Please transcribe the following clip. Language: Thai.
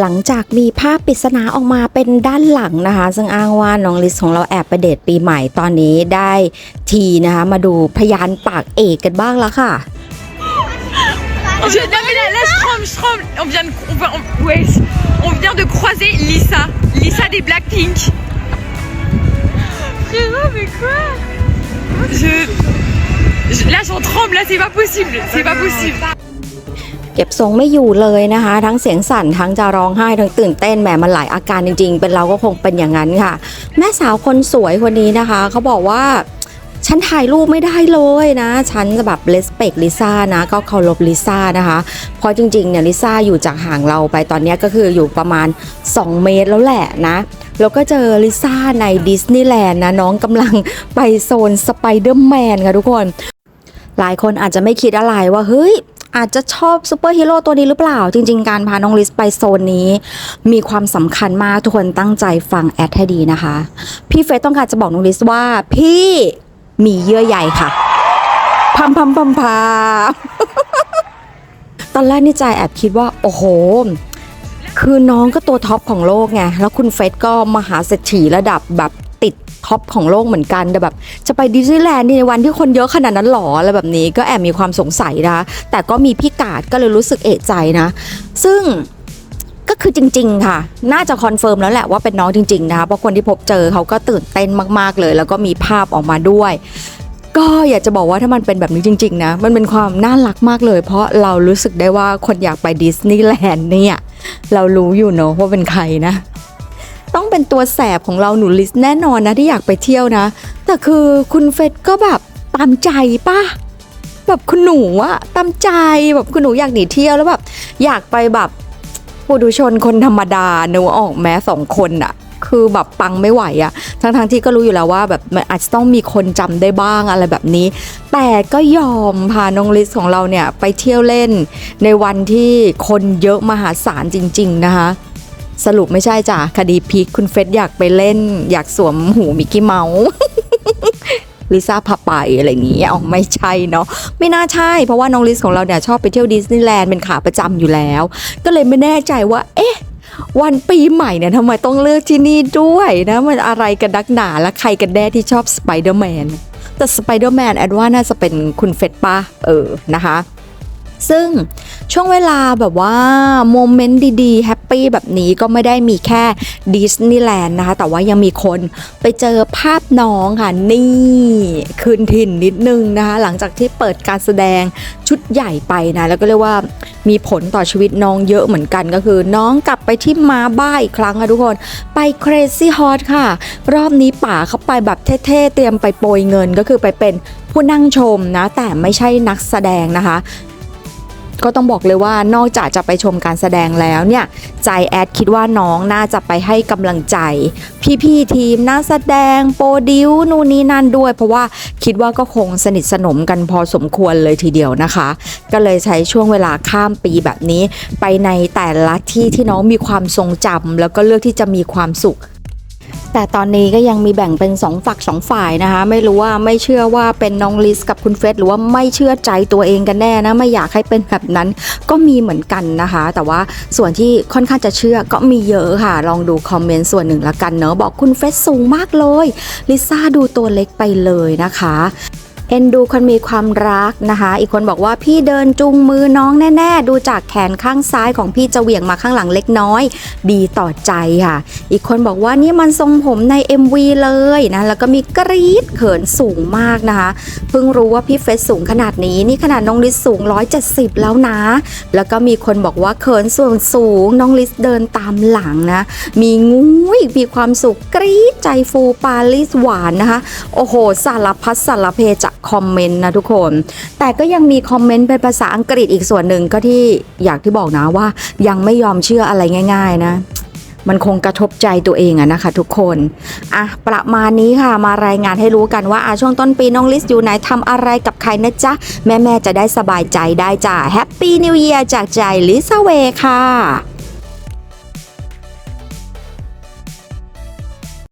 หลังจากมีภาพปริศนาออกมาเป็นด้านหลังนะคะ ซึ่งอ้างว่าน้องลิสของเราแอบไปเดทปีใหม่ตอนนี้ได้ทีนะคะ มาดูพยานปากเอกกันบ้างแล้วค่ะ On vient, non mais là, là je tremble, je tremble. On vient de, on, on- ouais, on vient de croiser Lisa, Lisa des Blackpink. Frérot, mais quoi je, je- là j'en tremble, là c'est pas possible, c'est pas possible. เก็บทรงไม่อยู่เลยนะคะ ทั้งเสียงสั่นทั้งจะร้องไห้ทั้งตื่นเต้นแหมมันหลายอาการจริง ๆ เป็นเราก็คงเป็นอย่างนั้นค่ะ แม่สาวคนสวยคนนี้นะคะเขาบอกว่าฉันถ่ายรูปไม่ได้เลยนะ ฉันจะแบบเลสเปกลิซ่านะ ก็เคารพลิซ่านะคะ เพราะจริงๆเนี่ยลิซ่าอยู่จากห่างเราไปตอนนี้ก็คืออยู่ประมาณ 2 เมตรแล้วแหละนะแล้วก็เจอลิซ่าในดิสนีย์แลนด์นะ น้องกำลังไปโซนสไปเดอร์แมนค่ะทุกคน หลายคนอาจจะไม่คิดอะไรว่าเฮ้ย อาจจะชอบซูเปอร์ฮีโร่ตัวนี้หรือเปล่า จริง ๆ การพาน้องลิสไปโซนนี้ มีความสำคัญมากทุกคนตั้งใจฟังแอดให้ดีนะคะ พี่เฟสต้องการจะบอกน้องลิสว่า พี่มีเยื่อใยค่ะพัมพัมพัมพามตอนแรกนี่ใจแอบคิดว่า โอ้โห คือน้องก็ตัวท็อปของโลกไง แล้วคุณเฟสก็มหาเศรษฐีระดับแบบ ท็อปของโลกเหมือนกันแต่แบบจะไปดิสนีย์แลนด์ในวันที่คนเยอะขนาดนั้นหรออะไรแบบนี้ก็แอบมีความสงสัยนะคะแต่ก็มีพี่กาดก็เลยรู้สึกเอะใจนะ ซึ่งก็คือจริง ๆ ค่ะ น่าจะคอนเฟิร์มแล้วแหละว่าเป็นน้องจริง ๆ นะคะเพราะคนที่พบเจอเขาก็ตื่นเต้นมาก ๆ เลย แล้วก็มีภาพออกมาด้วย ก็อยากจะบอกว่าถ้ามันเป็นแบบนี้จริง ๆ นะ มันเป็นความน่ารักมากเลย เพราะเรารู้สึกได้ว่าคนอยากไปดิสนีย์แลนด์เนี่ย เรารู้อยู่เนอะว่าเป็นใครนะ ต้องเป็นตัวแสบของเราหนูลิสแน่นอนนะที่อยากไปเที่ยวนะ แต่คือคุณเฟดก็แบบตามใจป่ะแบบคุณหนูอะตามใจแบบคุณหนูอยากหนีเที่ยวแล้วแบบอยากไปแบบปุถุชนคนธรรมดาเนอะออกแม้สองคนอะคือแบบปังไม่ไหวอะทั้งทงๆที่ก็รู้อยู่แล้วว่าแบบมันอาจจะต้องมีคนจำได้บ้างอะไรแบบนี้ แต่ก็ยอมพาน้องลิสของเราเนี่ยไปเที่ยวเล่นในวันที่คนเยอะมหาศาลจริง ๆ นะคะ สรุปไม่ใช่จ้ะคดีพีคคุณเฟสอยากไปเล่น อยากสวมหูมิกกี้เมาส์ลิซ่าพาไปอะไรอย่างงี้อ๋อไม่ใช่เนาะไม่น่าใช่ เพราะว่าน้องลิสของเราเนี่ยชอบไปเที่ยวดิสนีย์แลนด์เป็นขาประจำอยู่แล้ว ก็เลยไม่แน่ใจว่า เอ๊ะ วันปีใหม่เนี่ยทำไมต้องเลือกที่นี่ด้วยนะมันอะไรกันดักหนาและใครกันแน่ที่ชอบสไปเดอร์แมนแต่สไปเดอร์แมนแอดว่าน่าจะเป็นคุณเฟสป้าเออนะคะ ซึ่ง ช่วงเวลาแบบว่าโมเมนต์ดีๆแฮปปี้แบบนี้ก็ไม่ได้มีแค่ดิสนีย์แลนด์นะคะ แต่ว่ายังมีคนไปเจอภาพน้องค่ะ นี่คืนถิ่นนิดนึงนะคะ หลังจากที่เปิดการแสดงชุดใหญ่ไปนะ แล้วก็เรียกว่ามีผลต่อชีวิตน้องเยอะเหมือนกันก็คือ น้องกลับไปที่มาบ้าอีกครั้งค่ะทุกคนไป Crazy Hot ค่ะ รอบนี้ป่าเขาไปแบบเท่ๆ เตรียมไปโปรยเงินก็คือไปเป็นผู้นั่งชมนะ แต่ไม่ใช่นักแสดงนะคะ ก็ต้องบอกเลยว่านอกจากจะไปชมการแสดงแล้วเนี่ยใจแอดคิดว่าน้องน่าจะไปให้กำลังใจ พี่ๆทีมนักแสดงโปรดิวนู่นนี่นั่นด้วย เพราะว่าคิดว่าก็คงสนิทสนมกันพอสมควรเลยทีเดียวนะคะ ก็เลยใช้ช่วงเวลาข้ามปีแบบนี้ ไปในแต่ละที่ที่น้องมีความทรงจำแล้วก็เลือกที่จะมีความสุข แต่ตอนนี้ก็ยังมีแบ่งเป็นสองฝักสองฝ่ายนะคะ ไม่รู้ว่าไม่เชื่อว่าเป็นน้องลิสกับคุณเฟสหรือว่าไม่เชื่อใจตัวเองกันแน่นะไม่อยากให้เป็นแบบนั้นก็มีเหมือนกันนะคะ แต่ว่าส่วนที่ค่อนข้างจะเชื่อก็มีเยอะค่ะ ลองดูคอมเมนต์ส่วนหนึ่งละกันเนอะบอกคุณเฟสสูงมากเลยลิซ่าดูตัวเล็กไปเลยนะคะ เอ็นดูคนมีความรักนะคะ อีกคนบอกว่าพี่เดินจูงมือน้องแน่ ๆ ดูจากแขนข้างซ้ายของพี่จะเหวี่ยงมาข้างหลังเล็กน้อย ดีต่อใจค่ะ อีกคนบอกว่านี่มันทรงผมใน MV เลยนะแล้วก็มีกรี๊ดเขินสูงมากนะคะ เพิ่งรู้ว่าพี่เฟสสูงขนาดนี้นี่ขนาดน้องลิสสูง 170 แล้วนะ แล้วก็มีคนบอกว่าเขินส่วนสูงน้องลิสเดินตามหลังนะ มีงูอีกมีความสุขกรี๊ดใจฟูปาลิสหวานนะคะ โอ้โหสารพัดสารเพจากคอมเมนต์นะทุกคน แต่ก็ยังมีคอมเมนต์เป็นภาษาอังกฤษอีกส่วนหนึ่งก็ที่อยากที่บอกนะว่ายังไม่ยอมเชื่ออะไรง่าย ๆ นะมันคงกระทบใจตัวเองอะนะคะทุกคนอะประมาณนี้ค่ะมารายงานให้รู้กันว่าอาช่วงต้นปีน้องลิสอยู่ไหนทำอะไรกับใครนะจ๊ะ แม่ ๆ จะได้สบายใจได้จ้ะแฮปปี้นิวเยียร์จากใจลิซาเวค่ะ